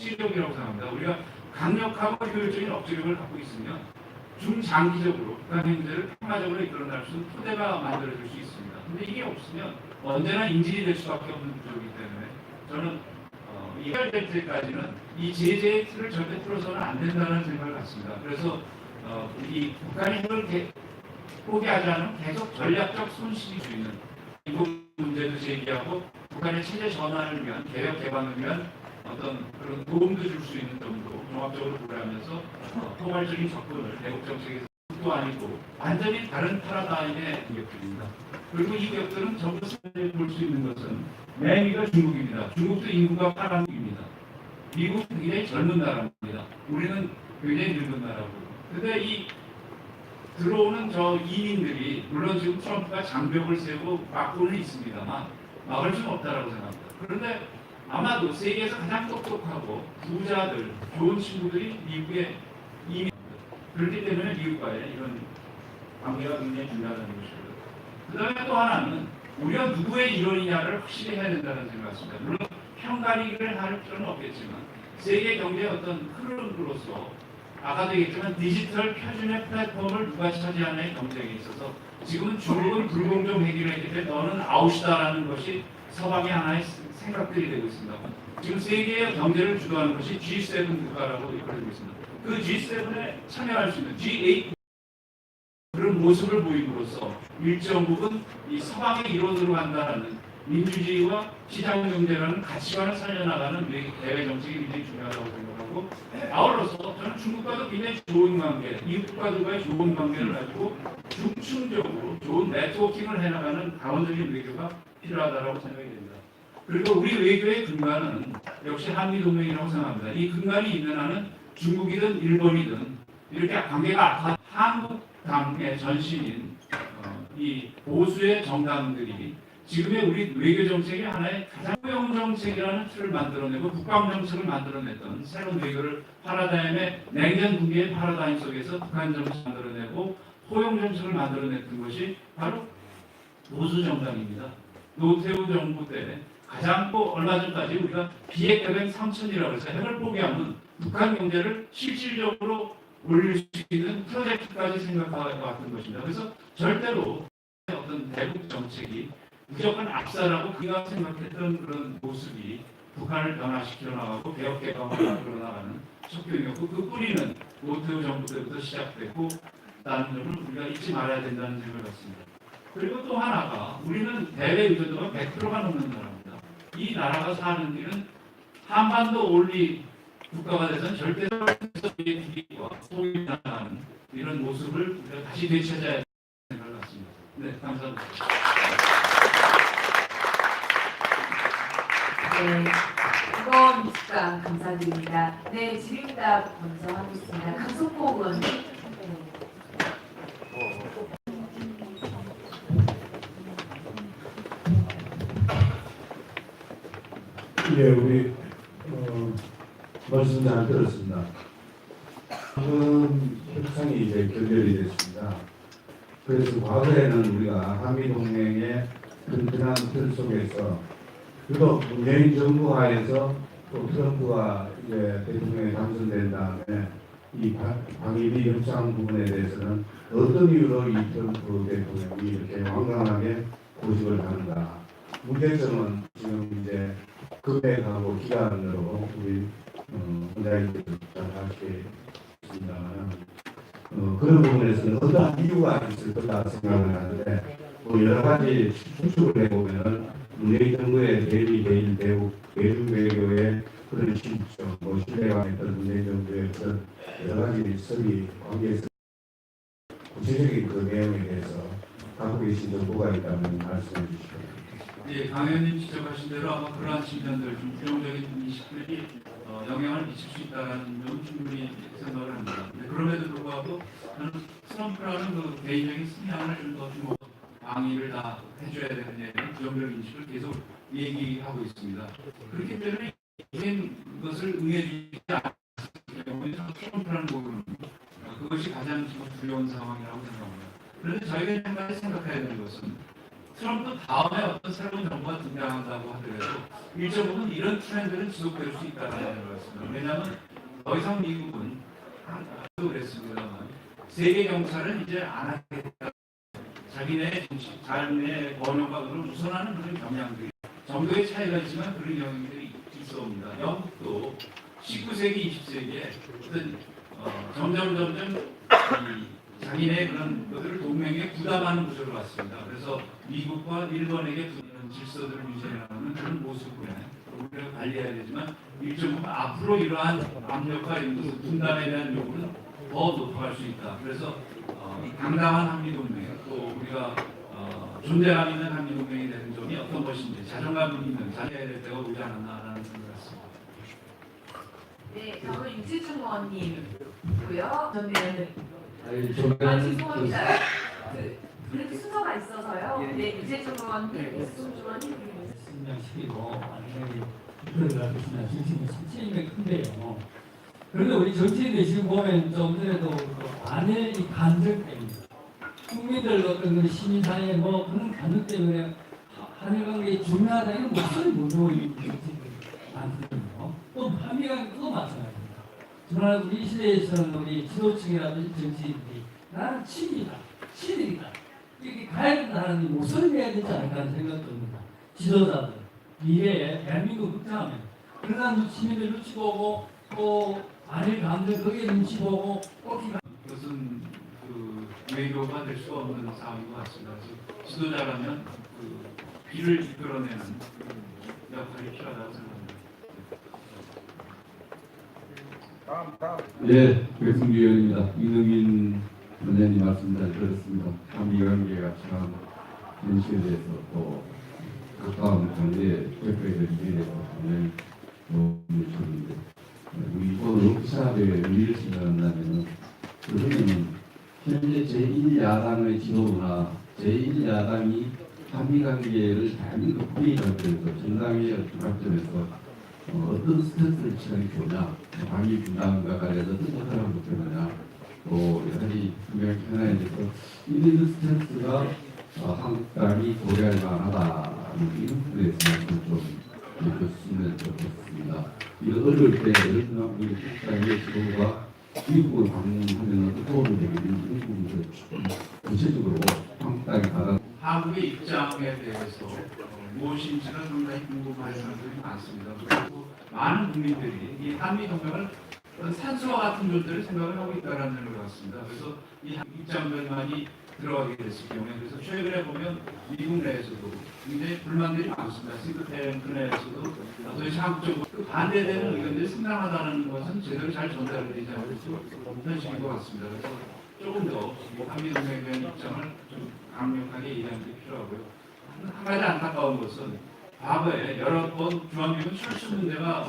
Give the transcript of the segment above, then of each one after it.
억지력이라고 생각합니다. 우리가 강력하고 효율적인 억지력을 갖고 있으면 중장기적으로 북한 행제를 평화적으로 이끌어낼 수 있는 토대가 만들어질 수 있습니다. 근데 이게 없으면 언제나 인질이 될 수밖에 없는 구조이기 때문에 저는 어, 이 해결될 때까지는 이 제재의 틀을 절대 풀어서는 안 된다는 생각을 갖습니다. 그래서 어, 이 북한이 포기하지 않으면 계속 전략적 손실이 수 있는 이부 문제도 제기하고 북한의 체제 전환을 위한 개혁 개방을 위한 어떤 그런 도움도 줄 수 있는 정도 종합적으로 고려하면서 어, 포괄적인 접근을 대북 정책에서 도 아니고 완전히 다른 파라다임의 기업들입니다. 그리고 이 기업들은 전부 볼수 있는 것은 맨 위가 중국입니다. 중국도 인구가 8억입니다. 미국은 굉장히 젊은 나라입니다. 우리는 굉장히 늙은 나라고. 근데 이 들어오는 저 이민들이 물론 지금 트럼프가 장벽을 세우고 막고는 있습니다만 막을 수는 없다라고 생각합니다. 그런데 아마도 세계에서 가장 똑똑하고 부자들, 좋은 친구들이 미국에 이민 그렇기 때문에 미국과의 이런 관계가 굉장히 중요하다는 것이고요. 그 다음에 또 하나는 우리가 누구의 일원이냐를 확실히 해야 된다는 생각을 갖습니다. 물론 편가리기를 할 필요는 없겠지만 세계 경제의 어떤 흐름으로서 아까도 얘기했지만 디지털 표준의 플랫폼을 누가 차지하느냐의 경쟁에 있어서 지금은 중국은 불공정 회기를 했기 때문에 너는 아웃이다라는 것이 서방의 하나의 생각들이 되고 있습니다. 지금 세계의 경제를 주도하는 것이 G7 국가라고 이끌어지고 있습니다. 그 G7에 참여할 수 있는 G8 그런 모습을 보임으로써 일정 부분 이 서방의 이론으로 간다는 민주주의와 시장 경제라는 가치관을 살려나가는 내- 대외 정책이 굉장히 중요하다고 생각하고 아울러서 저는 중국과도 굉장히 좋은 관계, 이웃 국가들과의 좋은 관계를 가지고 중층적으로 좋은 네트워킹을 해나가는 다원적인 외교가 필요하다고 생각이 됩니다. 그리고 우리 외교의 근간은 역시 한미동맹이라고 생각합니다. 이 근간이 있는 한은 중국이든 일본이든 이렇게 관계가 악화 한국 당의 전신인 어, 이 보수의 정당들이 지금의 우리 외교 정책의 하나의 가장 포용 정책이라는 틀을 만들어내고 국방 정책을 만들어냈던 새로운 외교를 파라다임의 냉전 분계의 파라다임 속에서 북한 정책 만들어내고 포용 정책을 만들어냈던 것이 바로 보수 정당입니다. 노태우 정부 때 가장 또 얼마 전까지 우리가 비핵 협행 3천이라고 해서 핵을 포기하면 북한 경제를 실질적으로 올릴 수 있는 프로젝트까지 생각해왔던 것입니다. 그래서 절대로 어떤 대북 정책이 무조건 압살하고 그가 생각했던 그런 모습이 북한을 변화시켜 나가고 개혁 개방을 만들어 나가는 척도이었고 그 뿌리는 노태우 정부 때부터 시작됐고 라는 점을 우리가 잊지 말아야 된다는 생각을 갖습니다. 그리고 또 하나가 우리는 대외 의존도가 100%가 넘는 나라입니다. 이 나라가 사는 길은 한반도 올리 국가가 돼서는 절대 소비의 비리와 소위 나가는 이런 모습을 우리가 다시 되찾아야 된다는 생각을 갖습니다. 네, 감사합니다. 네, 미숙강 감사드립니다. 네, 질의응답 먼저 하겠습니다. 강성호 의원님. 네. 예, 우리 어, 말씀 잘 들었습니다. 방금 협상이 이제 결렬이 됐습니다. 그래서 과거에는 우리가 한미 동맹의 튼튼한 틀 속에서 그리고 문재인 정부 하에서 또 트럼프가 이제 대통령에 당선된 다음에 이 방- 방위비 협상 부분에 대해서는 어떤 이유로 이 트럼프 대통령이 이렇게 완강하게 고집을 하는가. 문제점은 지금 이제 금액하고 기간으로 우리 어, 원장님들 잘 하시겠습니다만 어, 그런 부분에서는 어떠한 이유가 있을 거다 생각을 하는데 뭐 여러 가지 추측을 해보면은 문재인 정부의 대리 대일 대우 대중 외교의 그런 실정, 뭐 신뢰감 있던 문재인 정부의 그런 여러 가지 설비 관계에서 구체적인 그 내용에 대해서 갖고 계신 정보가 있다면 말씀해 주시죠. 예, 강현님 지적하신 대로 아마 그러한 측면들, 좀 부정적인 인식들이 어, 영향을 미칠 수 있다는 점은 충분히 생각을 합니다. 근데 그럼에도 불구하고 저는 트럼프라는 그 개인적인 성향을 좀더 주목, 방위를 다 해줘야 되는 부정적 인식을 계속 얘기하고 있습니다. 그렇기 때문에 이런 것을 응해주지 어, 그것이 가장 두려운 상황이라고 생각합니다. 그런데 저희가 생각해야 되는 것은 트럼프 다음에 어떤 새로운 정부가 등장한다고 하더라도 일정 부분 이런 트렌드는 지속될 수 있다는 것 같습니다. 왜냐하면 더 이상 미국은 아까도 그랬습니다만 세계 경찰은 이제 안 하겠다. 자기네 정치, 자기네 번영각으로 우선하는 그런 경향들이 정도의 차이가 있지만 그런 경향들이 있어 옵니다. 영국도 19세기, 20세기에 어떤 어, 점점 점점 이 자기네 그런 것들을 동맹에 부담하는 구조로 왔습니다. 그래서 미국과 일본에게 이런 질서들을 유지해나가는 그런 모습을 우리가 관리해야 되지만 일정 앞으로 이러한 압력과 이런 것을 분담에 대한 요구는 더 높아갈 수 있다. 그래서 어, 이 당당한 한미동맹 또 우리가 어, 존재감 있는 한미동맹이 되는 점이 어떤 것인지 자존감 있는 자리해야 될 때가 오지 않았나라는 생각을 했습니다. 네, 다음은 유지준 의원님이고요. 저는 아니, 아, 저는 죄송합니다. 그, 그래도 순서가 있어서요. 네, 유재준 의원님, 이승준 의원님, 그리고 신명시키고 완전히 들어가겠습니다. 정치는 신체임이 큰데요. 그런데 우리 정치인들 지금 보면 좀 전에도 그이 간절 때문에 국민들 어떤 그 시민사회 뭐 그런 간절 때문에 하- 한일 관계 중요하다 이런 목소리 못 내고 있는 정치인들이 많거든요. 또 한미관 또 마찬가지입니다. 정말 우리 시대에서는 우리 지도층이라든지 정치인들이 나는 친이다, 친이다 이렇게 가야 된다는 이 목소리 내야 되지 않을까 생각이 듭니다. 지도자들 미래에 대한민국 극장하면 그러한 시민들 눈치 보고 또 안일 감정 거기에 눈치 보고 꼭 그것은 그 외교가 될 수 없는 상황인 것 같습니다. 지도자라면 그 비를 이끌어내는 그 역할이 필요하다고 생각합니다. 예, 백승주 의원입니다. 이능민 원장님 말씀 잘 들었습니다. 한미 관계가 참 현실에 대해서 또 가까운 대표에 대해서 굉장히 도움을 주는데 우리 워크샵의 의미를 생각한다면 그러면 현재 제1야당의 지도부나 제1야당이 한미 관계를 대한민국 회의장에서 정당의 관점에서 어, 어떤 스탠스를 취하는 게 좋냐, 방위 분담과 관련해서 어떤 하고 있느냐, 또 여러 가지 분명 현안에 대해서 이런 스탠스가 어, 한국당이 고려할 만하다 는 이런 부분에 대해서 좀 해줬으면 좋겠습니다. 이런 어려울 때 얼마나 우리 한국당의 지도부가 미국을 방문하면 도움이 되겠는지 부분을 좀 구체적으로 한국당이 받아 한국의 입장에 대해서 어, 무엇인지는 상당히 궁금한 사람들이 많습니다. 그리고 많은 국민들이 이 한미 동맹을 산소와 같은 존재를 생각을 하고 있다는 생각을 갖습니다. 그래서 이 입장들만이 들어가게 됐을 경우에 그래서 최근에 보면 미국 내에서도 굉장히 불만들이 많습니다. 싱크탱크 내에서도 도대체 한국적으로 그 반대되는 의견들이 상당하다는 것은 제대로 잘 전달되지 않고 있는 현실인 것 같습니다. 그래서 조금 더 한미 동맹에 대한 입장을 좀 강력하게 얘기하는 게 필요하고요. 한- 한 가지 안타까운 것은 과거에 여러 번 중앙미군 철수 문제가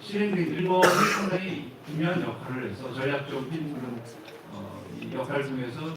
실행된 일본이 상당히 중요한 역할을 해서 전략적인 그런 어, 이 역할 중에서